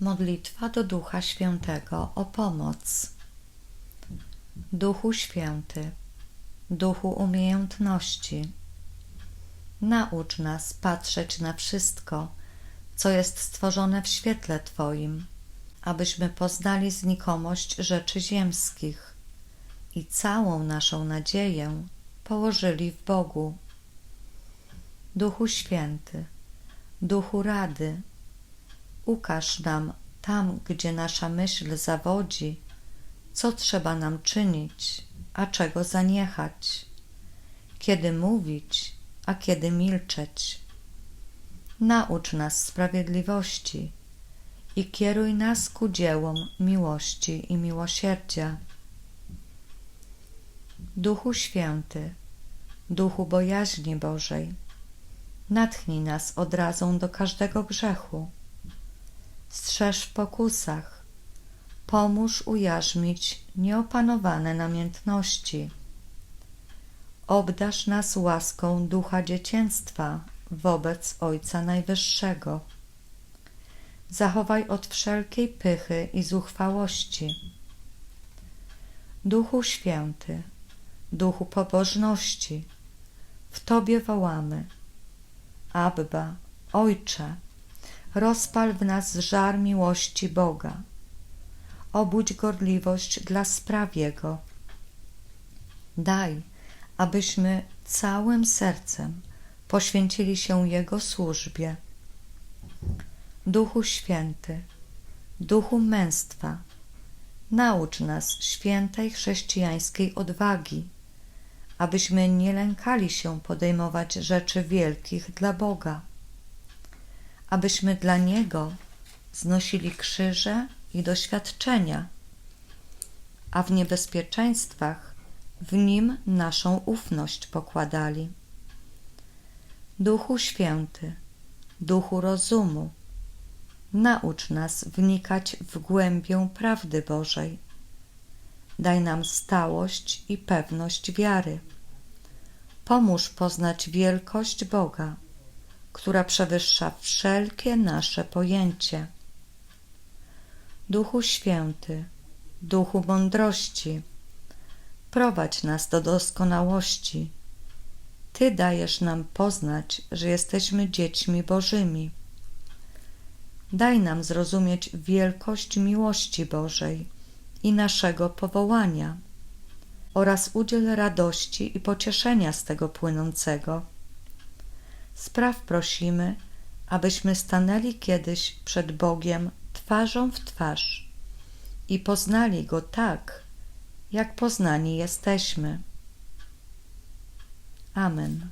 Modlitwa do Ducha Świętego o pomoc. Duchu Święty, Duchu umiejętności, naucz nas patrzeć na wszystko, co jest stworzone w świetle Twoim, abyśmy poznali znikomość rzeczy ziemskich i całą naszą nadzieję położyli w Bogu. Duchu Święty, Duchu Rady, ukaż nam tam, gdzie nasza myśl zawodzi, co trzeba nam czynić, a czego zaniechać, kiedy mówić, a kiedy milczeć. Naucz nas sprawiedliwości i kieruj nas ku dziełom miłości i miłosierdzia. Duchu Święty, Duchu bojaźni Bożej, natchnij nas odrazą do każdego grzechu. Strzeż w pokusach, pomóż ujarzmić nieopanowane namiętności. Obdasz nas łaską ducha dziecięctwa wobec Ojca Najwyższego. Zachowaj od wszelkiej pychy i zuchwałości. Duchu Święty, Duchu pobożności, w Tobie wołamy. Abba, Ojcze, rozpal w nas żar miłości Boga. Obudź gorliwość dla spraw Jego. Daj, abyśmy całym sercem poświęcili się Jego służbie. Duchu Święty, Duchu męstwa, naucz nas świętej chrześcijańskiej odwagi, abyśmy nie lękali się podejmować rzeczy wielkich dla Boga, abyśmy dla Niego znosili krzyże i doświadczenia, a w niebezpieczeństwach w Nim naszą ufność pokładali. Duchu Święty, Duchu rozumu, naucz nas wnikać w głębię prawdy Bożej. Daj nam stałość i pewność wiary. Pomóż poznać wielkość Boga, która przewyższa wszelkie nasze pojęcie. Duchu Święty, Duchu mądrości, prowadź nas do doskonałości. Ty dajesz nam poznać, że jesteśmy dziećmi Bożymi. Daj nam zrozumieć wielkość miłości Bożej i naszego powołania oraz udziel radości i pocieszenia z tego płynącego. Spraw prosimy, abyśmy stanęli kiedyś przed Bogiem twarzą w twarz i poznali Go tak, jak poznani jesteśmy. Amen.